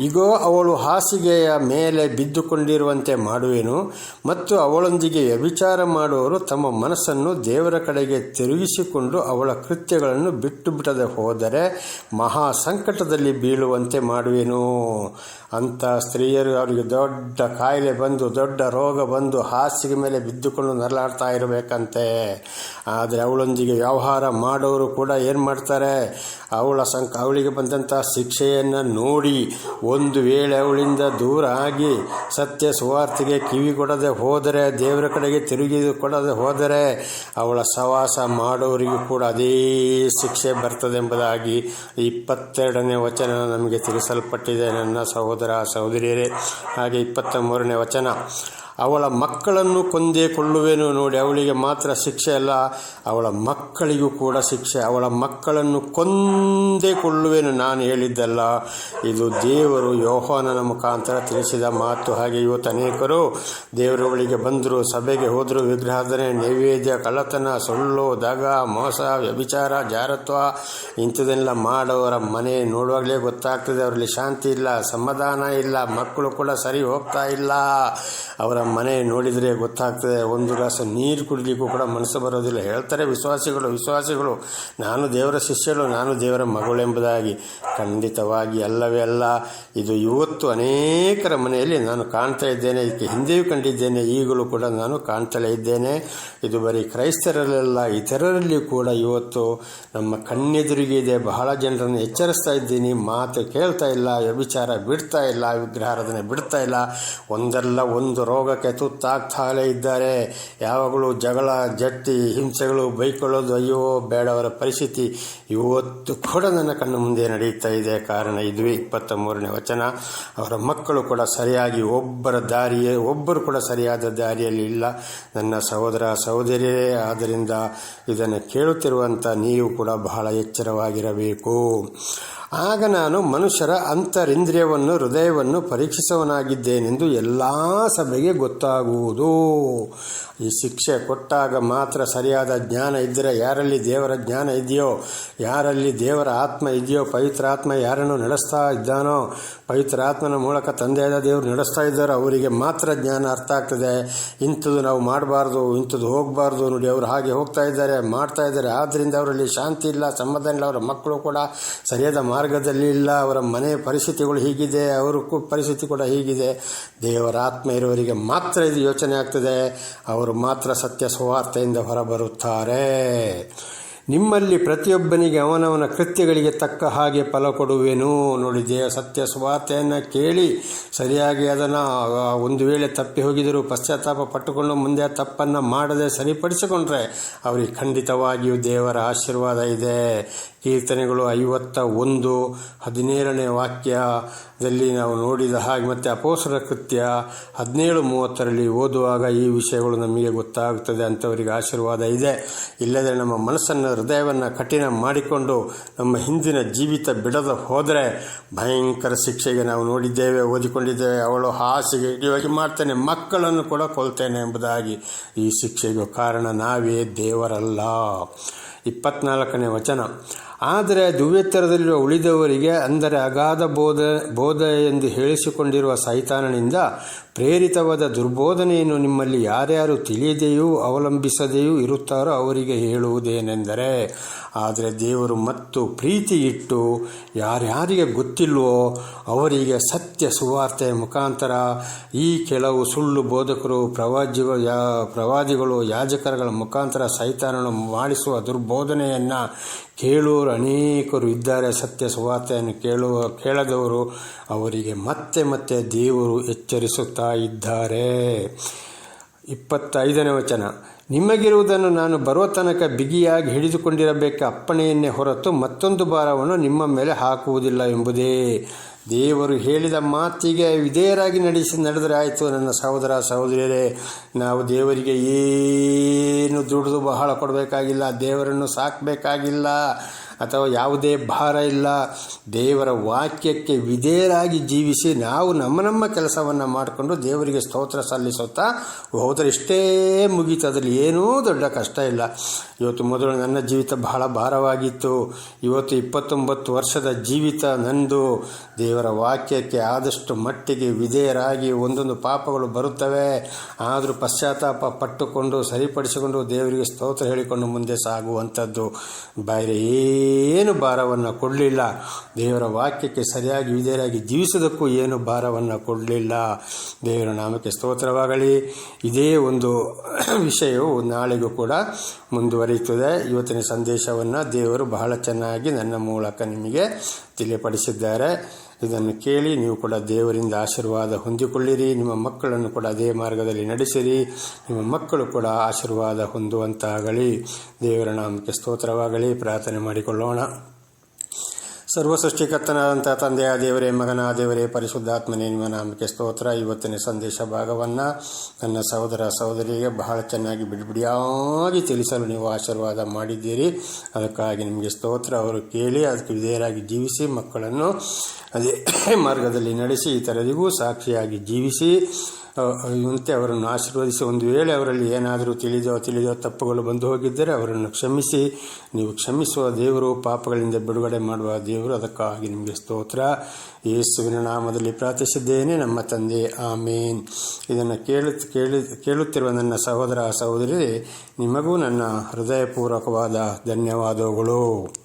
ಇಗೋ, ಅವಳು ಹಾಸಿಗೆಯ ಮೇಲೆ ಬಿದ್ದುಕೊಂಡಿರುವಂತೆ ಮಾಡುವೆನು ಮಾಡುವೆನು ಮತ್ತು ಅವಳೊಂದಿಗೆ ವ್ಯಭಿಚಾರ ಮಾಡುವವರು ತಮ್ಮ ಮನಸ್ಸನ್ನು ದೇವರ ಕಡೆಗೆ ತಿರುಗಿಸಿಕೊಂಡು ಅವಳ ಕೃತ್ಯಗಳನ್ನು ಬಿಟ್ಟು ಬಿಡದೆ ಹೋದರೆ ಮಹಾ ಸಂಕಟದಲ್ಲಿ ಬೀಳುವಂತೆ ಮಾಡುವೆನು. ಅಂಥ ಸ್ತ್ರೀಯರು, ಅವರಿಗೆ ದೊಡ್ಡ ಕಾಯಿಲೆ ಬಂದು, ದೊಡ್ಡ ರೋಗ ಬಂದು ಹಾಸಿಗೆ ಮೇಲೆ ಬಿದ್ದುಕೊಂಡು ನರಳಾಡ್ತಾ ಇರಬೇಕಂತೆ. ಆದರೆ ಅವಳೊಂದಿಗೆ ವ್ಯವಹಾರ ಮಾಡೋರು ಕೂಡ ಏನು ಮಾಡ್ತಾರೆ? ಅವಳ ಸಂಕ, ಅವಳಿಗೆ ಬಂದಂಥ ಶಿಕ್ಷೆಯನ್ನು ನೋಡಿ ಒಂದು ವೇಳೆ ಅವಳಿಂದ ದೂರ ಆಗಿ ಸತ್ಯ ಸುವಾರ್ತೆಗೆ ಕಿವಿ ಕೊಡದೆ ಹೋದರೆ, ದೇವರ ಕಡೆಗೆ ತಿರುಗಿ ಕೊಡದೆ ಹೋದರೆ, ಅವಳ ಸವಾಸ ಮಾಡೋರಿಗೂ ಕೂಡ ಅದೇ ಶಿಕ್ಷೆ ಬರ್ತದೆ ಎಂಬುದಾಗಿ ಇಪ್ಪತ್ತೆರಡನೇ ವಚನ ನಮಗೆ ತಿಳಿಸಲ್ಪಟ್ಟಿದೆ. ನನ್ನ ಸಹೋದರ ಸಹೋದರಿಯರೇ, ಹಾಗೆ ಇಪ್ಪತ್ತ ಮೂರನೇ ವಚನ. ಅವಳ ಮಕ್ಕಳನ್ನು ಕೊಂದೇ ಕೊಳ್ಳುವೆನು ನೋಡಿ, ಅವಳಿಗೆ ಮಾತ್ರ ಶಿಕ್ಷೆ ಅಲ್ಲ, ಅವಳ ಮಕ್ಕಳಿಗೂ ಕೂಡ ಶಿಕ್ಷೆ. ಅವಳ ಮಕ್ಕಳನ್ನು ಕೊಂದೇ ಕೊಳ್ಳುವೆನು ನಾನು ಹೇಳಿದ್ದಲ್ಲ. ಇದು ದೇವರು ಯೋಹಾನನ ಮುಖಾಂತರ ತಿಳಿಸಿದ ಮಾತು. ಹಾಗೆ ಇವತ್ತು ಅನೇಕರು ದೇವರುಗಳಿಗೆ ಬಂದರು, ಸಭೆಗೆ ಹೋದರು. ವಿಗ್ರಹಾಧನೆ, ನೈವೇದ್ಯ, ಕಳ್ಳತನ, ಸೊಳ್ಳು, ದಗ, ಮೋಸ, ವ್ಯಭಿಚಾರ, ಜಾರತ್ವ ಇಂಥದ್ದೆಲ್ಲ ಮಾಡೋರ ಮನೆ ನೋಡುವಾಗಲೇ ಗೊತ್ತಾಗ್ತದೆ. ಅವರಲ್ಲಿ ಶಾಂತಿ ಇಲ್ಲ, ಸಮಾಧಾನ ಇಲ್ಲ, ಮಕ್ಕಳು ಕೂಡ ಸರಿ ಹೋಗ್ತಾ ಇಲ್ಲ. ಅವರ ಮನೆ ನೋಡಿದರೆ ಗೊತ್ತಾಗ್ತದೆ, ಒಂದು ಗ್ಲಾಸ್ ನೀರು ಕುಡಿಲಿಕ್ಕೂ ಕೂಡ ಮನಸ್ಸು ಬರೋದಿಲ್ಲ. ಹೇಳ್ತಾರೆ ವಿಶ್ವಾಸಿಗಳು ವಿಶ್ವಾಸಿಗಳು, ನಾನು ದೇವರ ಶಿಷ್ಯಳು, ನಾನು ದೇವರ ಮಗಳೆಂಬುದಾಗಿ. ಖಂಡಿತವಾಗಿ ಅಲ್ಲವೇ ಅಲ್ಲ, ಇದು ಇವತ್ತು ಅನೇಕರ ಮನೆಯಲ್ಲಿ ನಾನು ಕಾಣ್ತಾ ಇದ್ದೇನೆ, ಇದಕ್ಕೆ ಹಿಂದೆಯೂ ಕಂಡಿದ್ದೇನೆ, ಈಗಲೂ ಕೂಡ ನಾನು ಕಾಣ್ತಲೇ ಇದ್ದೇನೆ. ಇದು ಬರೀ ಕ್ರೈಸ್ತರಲ್ಲೆಲ್ಲ, ಇತರರಲ್ಲಿ ಕೂಡ ಇವತ್ತು ನಮ್ಮ ಕಣ್ಣೆದುರಿಗಿದೆ ಬಹಳ ಜನರನ್ನು ಎಚ್ಚರಿಸ್ತಾ ಇದ್ದೀನಿ, ಮಾತು ಕೇಳ್ತಾ ಇಲ್ಲ, ವ್ಯಭಿಚಾರ ಬಿಡ್ತಾ ಇಲ್ಲ, ವಿಗ್ರಹಾರಾಧನೆ ಬಿಡ್ತಾ ಇಲ್ಲ. ಒಂದಲ್ಲ ಒಂದು ರೋಗಕ್ಕೆ ತುತ್ತಾಗ್ತಾಗಲೇ ಇದ್ದಾರೆ. ಯಾವಾಗಲೂ ಜಗಳ, ಜಟ್ಟಿ, ಹಿಂಸೆಗಳು ಬೈಕೊಳ್ಳೋದು ಅಯ್ಯೋ ಬೇಡವರ ಪರಿಸ್ಥಿತಿ. ಇವತ್ತು ಕೂಡ ನನ್ನ ಕಣ್ಣು ಮುಂದೆ ನಡೆಯುತ್ತಾ ಇದೆ. ಕಾರಣ ಇದುವೇ ಇಪ್ಪತ್ತ ಮೂರನೇ ವಚನ. ಅವರ ಮಕ್ಕಳು ಕೂಡ ಸರಿಯಾಗಿ ಒಬ್ಬರ ದಾರಿಯೇ, ಒಬ್ಬರು ಕೂಡ ಸರಿಯಾದ ದಾರಿಯಲ್ಲಿ ಇಲ್ಲ. ನನ್ನ ಸಹೋದರ, ಸಹೋದರಿಯರೇ, ಆದ್ದರಿಂದ ಇದನ್ನು ಕೇಳುತ್ತಿರುವಂಥ ನೀವು ಕೂಡ ಬಹಳ ಎಚ್ಚರವಾಗಿರಬೇಕು. ಆಗ ನಾನು ಮನುಷ್ಯರ ಅಂತರಿಂದ್ರಿಯವನ್ನು, ಹೃದಯವನ್ನು ಪರೀಕ್ಷಿಸುವನಾಗಿದ್ದೇನೆಂದು ಎಲ್ಲ ಸಭೆಗೆ ಗೊತ್ತಾಗುವುದು. ಈ ಶಿಕ್ಷೆ ಕೊಟ್ಟಾಗ ಮಾತ್ರ ಸರಿಯಾದ ಜ್ಞಾನ ಇದ್ದರೆ ಯಾರಲ್ಲಿ ದೇವರ ಜ್ಞಾನ ಇದೆಯೋ, ಯಾರಲ್ಲಿ ದೇವರ ಆತ್ಮ ಇದೆಯೋ, ಪವಿತ್ರ ಆತ್ಮ ಯಾರನ್ನು ನಡೆಸ್ತಾ ಇದ್ದಾನೋ, ಪವಿತ್ರ ಆತ್ಮನ ಮೂಲಕ ತಂದೆಯಾದ ದೇವರು ನಡೆಸ್ತಾ ಇದ್ದಾರೋ, ಅವರಿಗೆ ಮಾತ್ರ ಜ್ಞಾನ ಅರ್ಥ ಆಗ್ತದೆ. ಇಂಥದ್ದು ನಾವು ಮಾಡಬಾರ್ದು, ಇಂಥದ್ದು ಹೋಗಬಾರ್ದು ನೋಡಿ. ಅವರು ಹಾಗೆ ಹೋಗ್ತಾ ಇದ್ದಾರೆ, ಮಾಡ್ತಾ ಇದ್ದಾರೆ. ಆದ್ದರಿಂದ ಅವರಲ್ಲಿ ಶಾಂತಿ ಇಲ್ಲ ಸಮಾಧಾನ ಇಲ್ಲ ಅವರ ಮಕ್ಕಳು ಕೂಡ ಸರಿಯಾದ ಮಾರ್ಗದಲ್ಲಿ ಇಲ್ಲ, ಅವರ ಮನೆ ಪರಿಸ್ಥಿತಿಗಳು ಹೀಗಿದೆ, ಅವರು ಪರಿಸ್ಥಿತಿ ಕೂಡ ಹೀಗಿದೆ. ದೇವರ ಆತ್ಮ ಇರುವವರಿಗೆ ಮಾತ್ರ ಇದು ಯೋಚನೆ ಆಗ್ತದೆ. ಅವರು ಮಾತ್ರ ಸತ್ಯ ಸ್ವಾರ್ಥೆಯಿಂದ ಹೊರಬರುತ್ತಾರೆ. ನಿಮ್ಮಲ್ಲಿ ಪ್ರತಿಯೊಬ್ಬನಿಗೆ ಅವನವನ ಕೃತ್ಯಗಳಿಗೆ ತಕ್ಕ ಹಾಗೆ ಫಲ ಕೊಡುವೆನು. ನೋಡಿ ದೇವ ಸತ್ಯ ಸ್ವಾರ್ಥೆಯನ್ನು ಕೇಳಿ ಸರಿಯಾಗಿ ಅದನ್ನು ಒಂದು ವೇಳೆ ತಪ್ಪಿ ಹೋಗಿದರೂ ಪಶ್ಚಾತ್ತಾಪ ಪಟ್ಟುಕೊಂಡು ಮುಂದೆ ತಪ್ಪನ್ನು ಮಾಡದೆ ಸರಿಪಡಿಸಿಕೊಂಡ್ರೆ ಅವರಿಗೆ ಖಂಡಿತವಾಗಿಯೂ ದೇವರ ಆಶೀರ್ವಾದ ಇದೆ. ಕೀರ್ತನೆಗಳು ಐವತ್ತ ಒಂದು, ಹದಿನೇಳನೇ ವಾಕ್ಯದಲ್ಲಿ ನಾವು ನೋಡಿದ ಹಾಗೆ ಮತ್ತು ಅಪೋಸರ ಕೃತ್ಯ ಹದಿನೇಳು ಮೂವತ್ತರಲ್ಲಿ ಓದುವಾಗ ಈ ವಿಷಯಗಳು ನಮಗೆ ಗೊತ್ತಾಗುತ್ತದೆ. ಅಂಥವರಿಗೆ ಆಶೀರ್ವಾದ ಇದೆ. ಇಲ್ಲದೆ ನಮ್ಮ ಮನಸ್ಸನ್ನು, ಹೃದಯವನ್ನು ಕಠಿಣ ಮಾಡಿಕೊಂಡು ನಮ್ಮ ಹಿಂದಿನ ಜೀವಿತ ಬಿಡದ ಹೋದರೆ ಭಯಂಕರ ಶಿಕ್ಷೆಗೆ ನಾವು ನೋಡಿದ್ದೇವೆ, ಓದಿಕೊಂಡಿದ್ದೇವೆ. ಅವಳು ಹಾಸಿಗೆ ಇಡಿಯಾಗಿ ಮಾಡ್ತೇನೆ, ಮಕ್ಕಳನ್ನು ಕೂಡ ಕೊಲ್ತೇನೆ ಎಂಬುದಾಗಿ ಈ ಶಿಕ್ಷೆಗೂ ಕಾರಣ ನಾವೇ ದೇವರಲ್ಲ. ಇಪ್ಪತ್ನಾಲ್ಕನೇ ವಚನ. ಆದರೆ ದುವ್ಯತ್ತರದಲ್ಲಿರುವ ಉಳಿದವರಿಗೆ ಅಂದರೆ ಅಗಾಧ ಬೋಧ ಬೋಧ ಎಂದು ಹೇಳಿಸಿಕೊಂಡಿರುವ ಸೈತಾನನಿಂದ ಪ್ರೇರಿತವಾದ ದುರ್ಬೋಧನೆಯನ್ನು ನಿಮ್ಮಲ್ಲಿ ಯಾರ್ಯಾರು ತಿಳಿಯದೆಯೂ ಅವಲಂಬಿಸದೆಯೂ ಇರುತ್ತಾರೋ ಅವರಿಗೆ ಹೇಳುವುದೇನೆಂದರೆ, ಆದರೆ ದೇವರು ಮತ್ತು ಪ್ರೀತಿ ಇಟ್ಟು ಯಾರ್ಯಾರಿಗೆ ಗೊತ್ತಿಲ್ವೋ ಅವರಿಗೆ ಸತ್ಯ ಸುವಾರ್ತೆಯ ಮುಖಾಂತರ ಈ ಕೆಲವು ಸುಳ್ಳು ಬೋಧಕರು ಪ್ರವಾದಿ ಪ್ರವಾದಿಗಳು, ಯಾಜಕರುಗಳ ಮುಖಾಂತರ ಸೈತಾನನು ಮಾಡಿಸುವ ದುರ್ಬೋಧನೆಯನ್ನು ಕೇಳುವವರು ಅನೇಕರು ಇದ್ದಾರೆ, ಸತ್ಯ ಸುವಾರ್ತೆಯನ್ನು ಕೇಳುವ ಕೇಳದವರು. ಅವರಿಗೆ ಮತ್ತೆ ಮತ್ತೆ ದೇವರು ಎಚ್ಚರಿಸುತ್ತಾ ಇದ್ದಾರೆ. ಇಪ್ಪತ್ತೈದನೇ ವಚನ. ನಿಮಗಿರುವುದನ್ನು ನಾನು ಬರುವ ತನಕ ಬಿಗಿಯಾಗಿ ಹಿಡಿದುಕೊಂಡಿರಬೇಕ. ಅಪ್ಪಣೆಯನ್ನೇ ಹೊರತು ಮತ್ತೊಂದು ಭಾರವನ್ನು ನಿಮ್ಮ ಮೇಲೆ ಹಾಕುವುದಿಲ್ಲ ಎಂಬುದೇ. ದೇವರು ಹೇಳಿದ ಮಾತಿಗೆ ವಿಧೇಯರಾಗಿ ನಡೆಸಿ ನಡೆದರೆ ಆಯಿತು ನನ್ನ ಸಹೋದರ ಸಹೋದರಿಯರೇ. ನಾವು ದೇವರಿಗೆ ಏನು ದುಡಿದು ಬಹಳ ಕೊಡಬೇಕಾಗಿಲ್ಲ, ದೇವರನ್ನು ಸಾಕಬೇಕಾಗಿಲ್ಲ. ಅಥವಾ ಯಾವುದೇ ಭಾರ ಇಲ್ಲ. ದೇವರ ವಾಕ್ಯಕ್ಕೆ ವಿಧೇಯರಾಗಿ ಜೀವಿಸಿ ನಾವು ನಮ್ಮ ನಮ್ಮ ಕೆಲಸವನ್ನು ಮಾಡಿಕೊಂಡು ದೇವರಿಗೆ ಸ್ತೋತ್ರ ಸಲ್ಲಿಸುತ್ತಾ ಹೋದರೆ ಇಷ್ಟೇ ಮುಗೀತು. ಅದರಲ್ಲಿ ಏನೂ ದೊಡ್ಡ ಕಷ್ಟ ಇಲ್ಲ. ಇವತ್ತು ಮೊದಲು ನನ್ನ ಜೀವಿತ ಬಹಳ ಭಾರವಾಗಿತ್ತು. ಇವತ್ತು ಇಪ್ಪತ್ತೊಂಬತ್ತು ವರ್ಷದ ಜೀವಿತ ನಂದು. ದೇವರ ವಾಕ್ಯಕ್ಕೆ ಆದಷ್ಟು ಮಟ್ಟಿಗೆ ವಿಧೇಯರಾಗಿ ಒಂದೊಂದು ಪಾಪಗಳು ಬರುತ್ತವೆ. ಆದರೂ ಪಶ್ಚಾತ್ತಾಪ ಪಟ್ಟುಕೊಂಡು, ಸರಿಪಡಿಸಿಕೊಂಡು ದೇವರಿಗೆ ಸ್ತೋತ್ರ ಹೇಳಿಕೊಂಡು ಮುಂದೆ ಸಾಗುವಂಥದ್ದು. ಬೇರೆ ಏನು ಭಾರವನ್ನು ಕೊಡಲಿಲ್ಲ? ದೇವರ ವಾಕ್ಯಕ್ಕೆ ಸರಿಯಾಗಿ ವಿಧೇಯರಾಗಿ ಜೀವಿಸೋದಕ್ಕೂ ಏನು ಭಾರವನ್ನು ಕೊಡಲಿಲ್ಲ? ದೇವರ ನಾಮಕ್ಕೆ ಸ್ತೋತ್ರವಾಗಲಿ. ಇದೇ ಒಂದು ವಿಷಯವು ನಾಳೆಗೂ ಕೂಡ ಮುಂದುವರಿಯುತ್ತದೆ. ಇವತ್ತಿನ ಸಂದೇಶವನ್ನು ದೇವರು ಬಹಳ ಚೆನ್ನಾಗಿ ನನ್ನ ಮೂಲಕ ನಿಮಗೆ ತಿಳಿಪಡಿಸಿದ್ದಾರೆ. ಇದನ್ನು ಕೇಳಿ ನೀವು ಕೂಡ ದೇವರಿಂದ ಆಶೀರ್ವಾದ ಹೊಂದಿಕೊಳ್ಳಿರಿ. ನಿಮ್ಮ ಮಕ್ಕಳನ್ನು ಕೂಡ ಅದೇ ಮಾರ್ಗದಲ್ಲಿ ನಡೆಸಿರಿ. ನಿಮ್ಮ ಮಕ್ಕಳು ಕೂಡ ಆಶೀರ್ವಾದ ಹೊಂದುವಂತಾಗಲಿ. ದೇವರ ನಾಮಕ್ಕೆ ಸ್ತೋತ್ರವಾಗಲಿ. ಪ್ರಾರ್ಥನೆ ಮಾಡಿಕೊಳ್ಳೋಣ. ಸರ್ವ ಸೃಷ್ಟಿಕರ್ತನಾದಂಥ ತಂದೆಯ ದೇವರೇ ಮಗನ ದೇವರೇ ಪರಿಶುದ್ಧಾತ್ಮನೇ, ನಿಮ್ಮ ನಾಮಕ್ಕೆ ಸ್ತೋತ್ರ. ಇವತ್ತಿನ ಸಂದೇಶ ಭಾಗವನ್ನು ನನ್ನ ಸಹೋದರ ಸಹೋದರಿಗೆ ಬಹಳ ಚೆನ್ನಾಗಿ ಬಿಡಿಬಿಡಿಯಾಗಿ ತಿಳಿಸಲು ನೀವು ಆಶೀರ್ವಾದ ಮಾಡಿದ್ದೀರಿ. ಅದಕ್ಕಾಗಿ ನಿಮಗೆ ಸ್ತೋತ್ರ ಅವರು ಕೇಳಿ, ಅದಕ್ಕೆ ವಿಧೇಯರಾಗಿ ಜೀವಿಸಿ, ಮಕ್ಕಳನ್ನು ಅದೇ ಮಾರ್ಗದಲ್ಲಿ ನಡೆಸಿ, ಇತರರಿಗೂ ಸಾಕ್ಷಿಯಾಗಿ ಜೀವಿಸಿ ಅಂತೆ ಅವರನ್ನು ಆಶೀರ್ವದಿಸಿ ಒಂದು ವೇಳೆ ಅವರಲ್ಲಿ ಏನಾದರೂ ತಿಳಿದೋ ತಿಳಿದೋ ತಪ್ಪುಗಳು ಬಂದು ಹೋಗಿದ್ದರೆ ಅವರನ್ನು ಕ್ಷಮಿಸಿ. ನೀವು ಕ್ಷಮಿಸುವ ದೇವರು ಪಾಪಗಳಿಂದ ಬಿಡುಗಡೆ ಮಾಡುವ ದೇವರು ಅದಕ್ಕಾಗಿ ನಿಮಗೆ ಸ್ತೋತ್ರ. ಯೇಸುವಿನ ನಾಮದಲ್ಲಿ ಪ್ರಾರ್ಥಿಸಿದ್ದೇನೆ, ನಮ್ಮ ತಂದೆ. ಆಮೇನ್. ಇದನ್ನು ಕೇಳು, ಕೇಳಿ, ಕೇಳುತ್ತಿರುವ ನನ್ನ ಸಹೋದರ ಸಹೋದರಿ ನಿಮಗೂ ನನ್ನ ಹೃದಯಪೂರ್ವಕವಾದ ಧನ್ಯವಾದಗಳು.